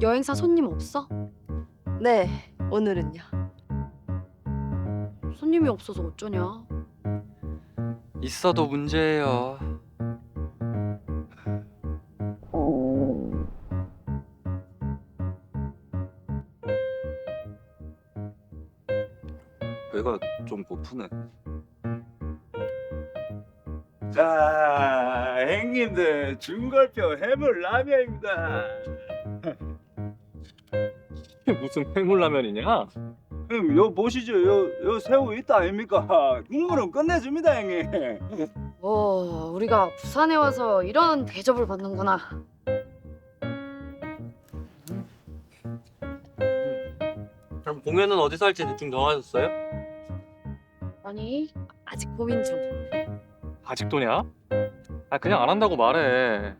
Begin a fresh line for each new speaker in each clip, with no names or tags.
여행사 손님 없어?
네, 오늘은요.
손님이 없어서 어쩌냐?
있어도 문제예요.
배가 좀 고프네. 자, 형님들 중골표 해물 라면입니다.
무슨 해물라면이냐?
형님, 요 보시죠. 요, 요 새우 있다 아닙니까? 국물은 끝내줍니다, 형님.
어, 우리가 부산에 와서 이런 대접을 받는구나.
그럼 공연은 어디서 할지 대충 정하셨어요?
아니, 아직 고민 중.
아직도냐? 아 그냥 안 한다고 말해.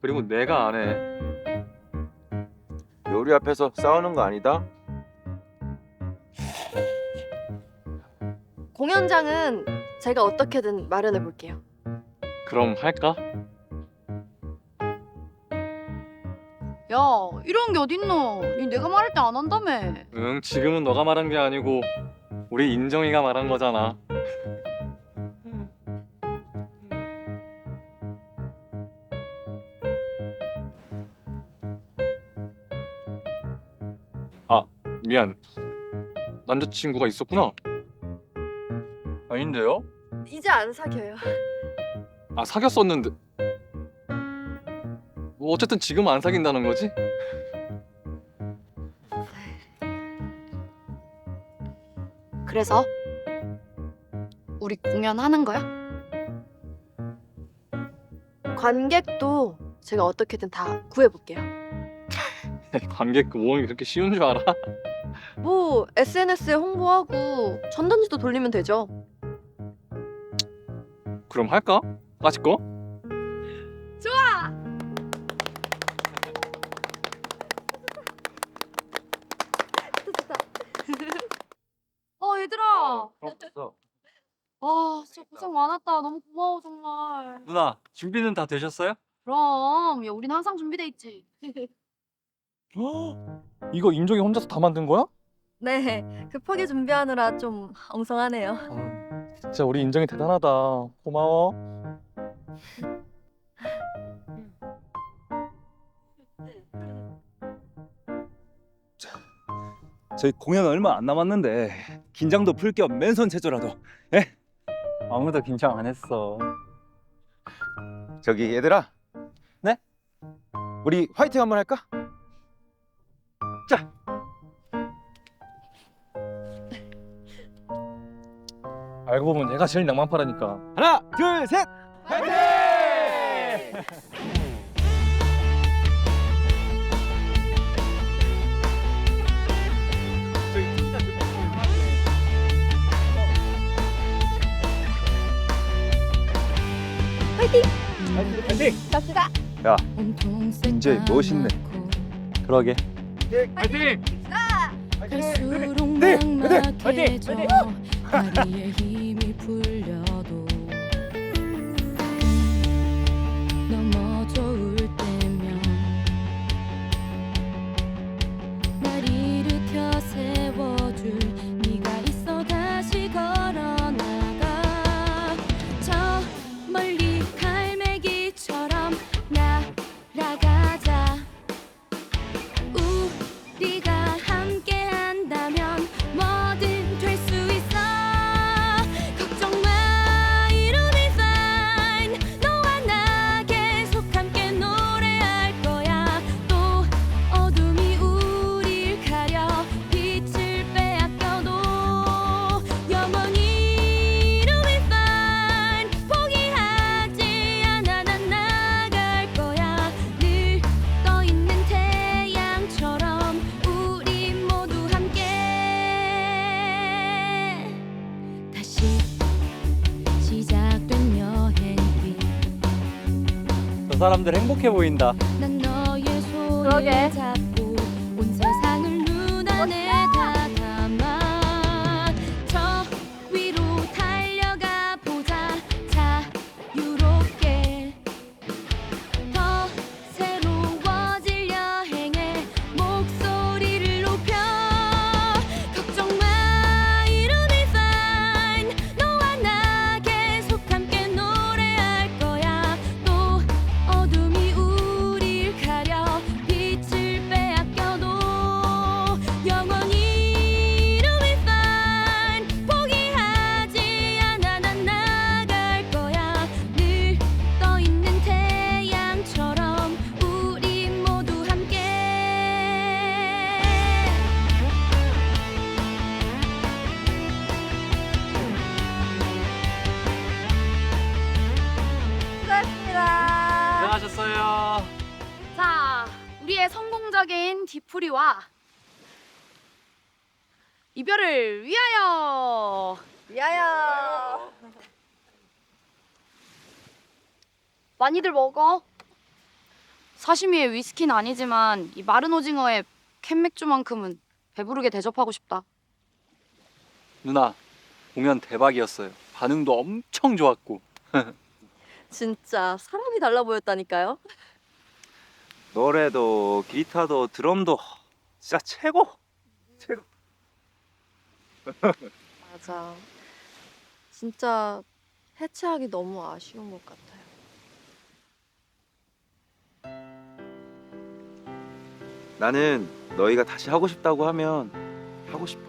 그리고 내가 안 해.
요리 앞에서 싸우는 거 아니다?
공연장은 제가 어떻게든 마련해 볼게요.
그럼 할까?
야, 이런 게 어딨노? 니 내가 말할 때 안 한다며.
응 지금은 너가 말한 게 아니고 우리 인정이가 말한 거잖아. 미안. 남자친구가 있었구나. 아닌데요?
이제 안 사겨요.
아 사귀었었는데. 뭐 어쨌든 지금 안 사귄다는 거지?
그래서 우리 공연하는 거야?
관객도 제가 어떻게든 다 구해 볼게요.
관객 모으기 그렇게 쉬운 줄 알아?
뭐 SNS에 홍보하고 전단지도 돌리면 되죠.
그럼 할까? 까짓 거?
어, 얘들아.
없어.
아, 진짜 고생 많았다. 너무 고마워, 정말.
누나 준비는 다 되셨어요?
그럼, 야, 우린 항상 준비돼 있지.
이거 임종이 혼자서 다 만든 거야?
네, 급하게 준비하느라 좀 엉성하네요.
진짜 우리 인정이 대단하다. 고마워.
저희 공연 얼마 안 남았는데 긴장도 풀 겸 맨손 체조라도. 예?
아무도 긴장 안 했어.
저기 얘들아.
네?
우리 화이팅 한번 할까?
알고 보면 내가 제일 낭만파라니까.
하나, 둘, 셋.
갑시다.
이제 멋있네.
그러게.
갈수록
네,
막막해져. 다리에 힘이
사람들 행복해 보인다.
그러게.
우리의 성공적인 뒤풀이와 이별을 위하여
위하여.
많이들 먹어. 사시미에 위스키는 아니지만 이 마른 오징어에 캔맥주만큼은 배부르게 대접하고 싶다.
누나 공연 대박이었어요. 반응도 엄청 좋았고.
진짜 사람이 달라 보였다니까요.
노래도 기타도 드럼도 진짜 최고. 최고.
맞아. 진짜 해체하기 너무 아쉬운 것 같아요.
나는 너희가 다시 하고 싶다고 하면 하고 싶어.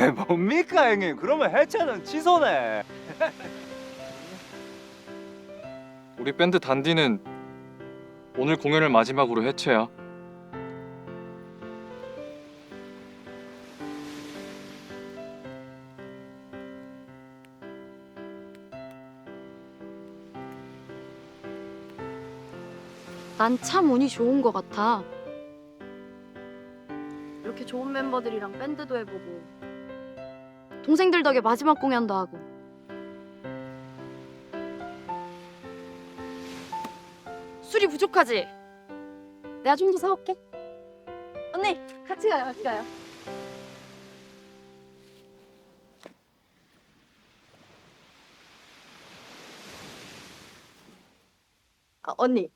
에이, 뭡니까 형님? 그러면 해체는 취소네.
우리 밴드 단디는 오늘 공연을 마지막으로 해체야.
난 참 운이 좋은 것 같아. 이렇게 좋은 멤버들이랑 밴드도 해보고 동생들 덕에 마지막 공연도 하고 부족하지? 내가 좀 더 사올게. 언니 같이 가요, 같이 가요.
아, 언니.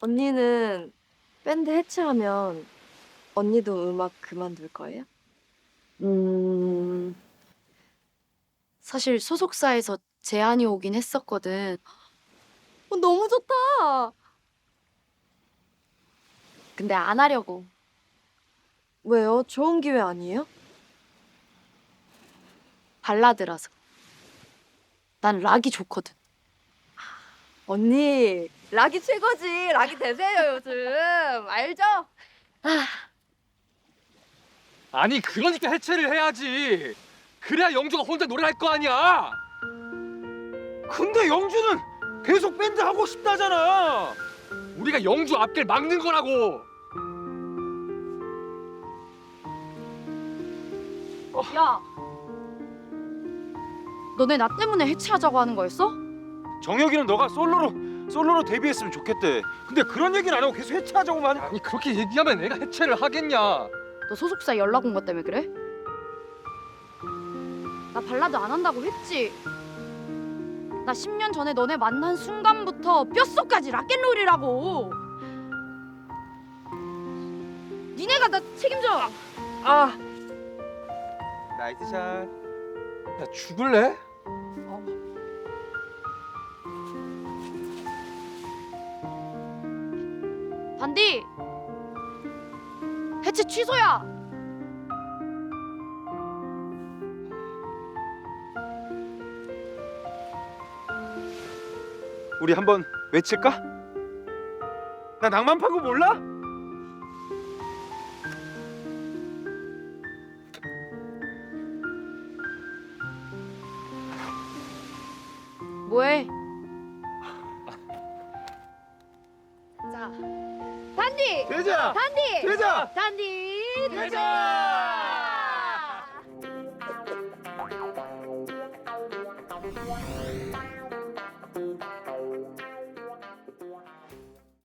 언니는 밴드 해체하면 언니도 음악 그만둘 거예요?
음 사실 소속사에서 제안이 오긴 했었거든.
어, 너무 좋다.
근데 안 하려고.
왜요? 좋은 기회 아니에요?
발라드라서. 난 락이 좋거든.
언니, 락이 최고지. 락이 대세예요, 요즘. 알죠?
아니 그러니까 해체를 해야지. 그래야 영주가 혼자 노래할 거 아니야.
근데 영주는 계속 밴드 하고 싶다잖아.
우리가 영주 앞길 막는 거라고.
야, 너네 나 때문에 해체하자고 하는 거였어?
정혁이는 너가 솔로로 솔로로 데뷔했으면 좋겠대. 근데 그런 얘기는 안 하고 계속 해체하자고만. 해.
아니 그렇게 얘기하면 내가 해체를 하겠냐.
너 소속사 연락 온 것 때문에 그래? 나 발라드 안 한다고 했지. 나 10년 전에 너네 만난 순간부터 뼛속까지 락앤롤이라고. 니네가 나 책임져.
아. 나이스 샷.
야 죽을래?
반디. 해체 취소야.
우리 한번 외칠까? 나 낭만 파고 몰라?
뭐해? 자, 단디,
대자.
단디,
대자.
단디,
대자.